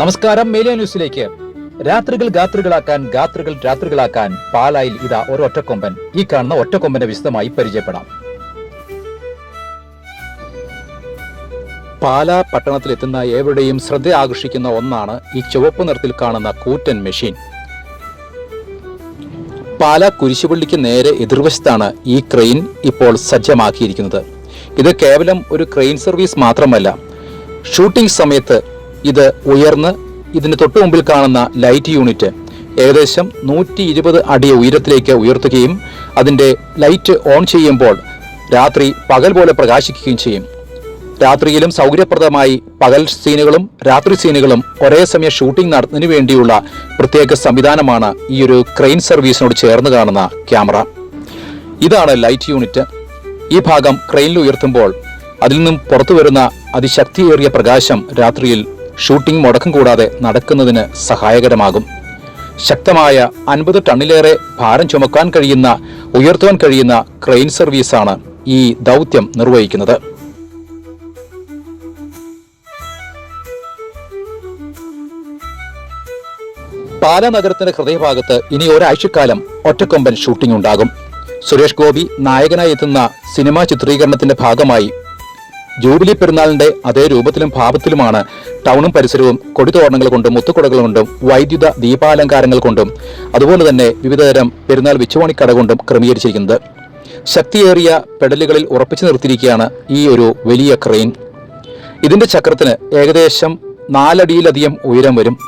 നമസ്കാരം മേലിയ ന്യൂസിലേക്ക്. രാത്രികൾ ഗാത്രികളാക്കാൻ ഗാത്രികൾ രാത്രികളാക്കാൻ പാലായിൽ ഇതാ ഒരു ഒറ്റക്കൊമ്പൻ. ഈ കാണുന്ന ഒറ്റക്കൊമ്പനെ വിശദമായി പരിചയപ്പെടാം. പാലാ പട്ടണത്തിലെത്തുന്ന ഏവരുടെയും ശ്രദ്ധ ആകർഷിക്കുന്ന ഒന്നാണ് ഈ ചുവപ്പ് നിറത്തിൽ കാണുന്ന കൂറ്റൻ മെഷീൻ. പാലാ കുരിശുപള്ളിക്ക് നേരെ എതിർവശത്താണ് ഈ ക്രെയിൻ ഇപ്പോൾ സജ്ജമാക്കിയിരിക്കുന്നത്. ഇത് കേവലം ഒരു ക്രെയിൻ സർവീസ് മാത്രമല്ല. ഷൂട്ടിംഗ് സമയത്ത് ഇത് ഉയർന്ന് ഇതിന് തൊട്ടു മുമ്പിൽ കാണുന്ന ലൈറ്റ് യൂണിറ്റ് ഏകദേശം നൂറ്റി ഇരുപത് അടി ഉയരത്തിലേക്ക് ഉയർത്തുകയും അതിന്റെ ലൈറ്റ് ഓൺ ചെയ്യുമ്പോൾ രാത്രി പകൽ പോലെ പ്രകാശിക്കുകയും ചെയ്യും. രാത്രിയിലും സൗകര്യപ്രദമായി പകൽ സീനുകളും രാത്രി സീനുകളും ഒരേ സമയം ഷൂട്ടിംഗ് നടത്തുന്നതിന് വേണ്ടിയുള്ള പ്രത്യേക സംവിധാനമാണ് ഈ ഒരു ക്രെയിൻ സർവീസിനോട് ചേർന്ന് കാണുന്ന ക്യാമറ. ഇതാണ് ലൈറ്റ് യൂണിറ്റ്. ഈ ഭാഗം ക്രെയിനിൽ ഉയർത്തുമ്പോൾ അതിൽ നിന്നും പുറത്തു വരുന്ന അതിശക്തിയേറിയ പ്രകാശം രാത്രിയിൽ ഷൂട്ടിംഗ് മുടക്കം കൂടാതെ നടക്കുന്നതിന് സഹായകരമാകും. ശക്തമായ അൻപത് ടണ്ണിലേറെ ഭാരം ചുമക്കാൻ കഴിയുന്ന ഉയർത്തുവാൻ കഴിയുന്ന ക്രെയിൻ സർവീസാണ് ഈ ദൗത്യം നിർവഹിക്കുന്നത്. പാലാ നഗരത്തിന്റെ ഹൃദയഭാഗത്ത് ഇനി ഒരാഴ്ചക്കാലം ഒറ്റക്കൊമ്പൻ ഷൂട്ടിംഗ് ഉണ്ടാകും. സുരേഷ് ഗോപി നായകനായി എത്തുന്ന സിനിമാ ചിത്രീകരണത്തിന്റെ ഭാഗമായി ജൂബിലി പെരുന്നാളിന്റെ അതേ രൂപത്തിലും ഭാവത്തിലുമാണ് ടൗണും പരിസരവും കൊടിതോരണങ്ങൾ കൊണ്ടും മുത്തുകുടകൾ കൊണ്ടും വൈദ്യുത ദീപാലങ്കാരങ്ങൾ കൊണ്ടും അതുപോലെ തന്നെ വിവിധതരം പെരുന്നാൾ വിച്ചുവാണിക്കട കൊണ്ടും ക്രമീകരിച്ചിരിക്കുന്നത്. ശക്തിയേറിയ പെടലുകളിൽ ഉറപ്പിച്ചു നിർത്തിയിരിക്കുകയാണ് ഈ ഒരു വലിയ ക്രെയിൻ. ഇതിന്റെ ചക്രത്തിന് ഏകദേശം നാലടിയിലധികം ഉയരം വരും.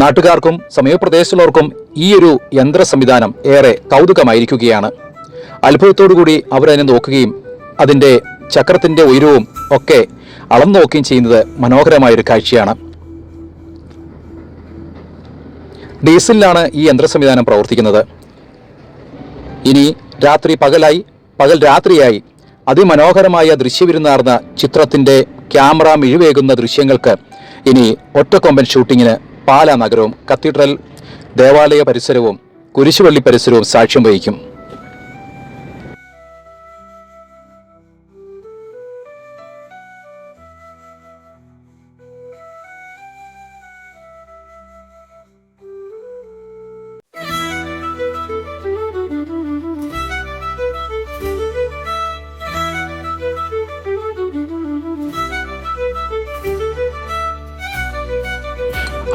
നാട്ടുകാർക്കും സമീപപ്രദേശത്തുള്ളവർക്കും ഈ ഒരു യന്ത്ര സംവിധാനം ഏറെ കൗതുകമായിരിക്കുകയാണ്. അത്ഭുതത്തോടുകൂടി അവരതിനെ നോക്കുകയും അതിന്റെ ചക്രത്തിന്റെ ഉയരവും ഒക്കെ അളന്നു നോക്കുകയും ചെയ്യുന്നത് മനോഹരമായൊരു കാഴ്ചയാണ്. ഡീസലിലാണ് ഈ യന്ത്ര സംവിധാനം പ്രവർത്തിക്കുന്നത്. ഇനി രാത്രി പകലായി പകൽ രാത്രിയായി അതിമനോഹരമായ ദൃശ്യവിരുന്നാർന്ന ചിത്രത്തിന്റെ ക്യാമറ മിഴിവേകുന്ന ദൃശ്യങ്ങൾക്ക് ഇനി ഒറ്റക്കൊമ്പൻ ഷൂട്ടിങ്ങിന് പാലാ നഗരവും കത്തീഡ്രൽ ദേവാലയ പരിസരവും കുരിശുപള്ളി പരിസരവും സാക്ഷ്യം വഹിക്കും.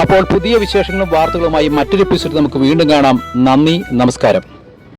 അപ്പോൾ പുതിയ വിശേഷങ്ങളും വാർത്തകളുമായി മറ്റൊരു എപ്പിസോഡ് നമുക്ക് വീണ്ടും കാണാം. നന്ദി നമസ്കാരം.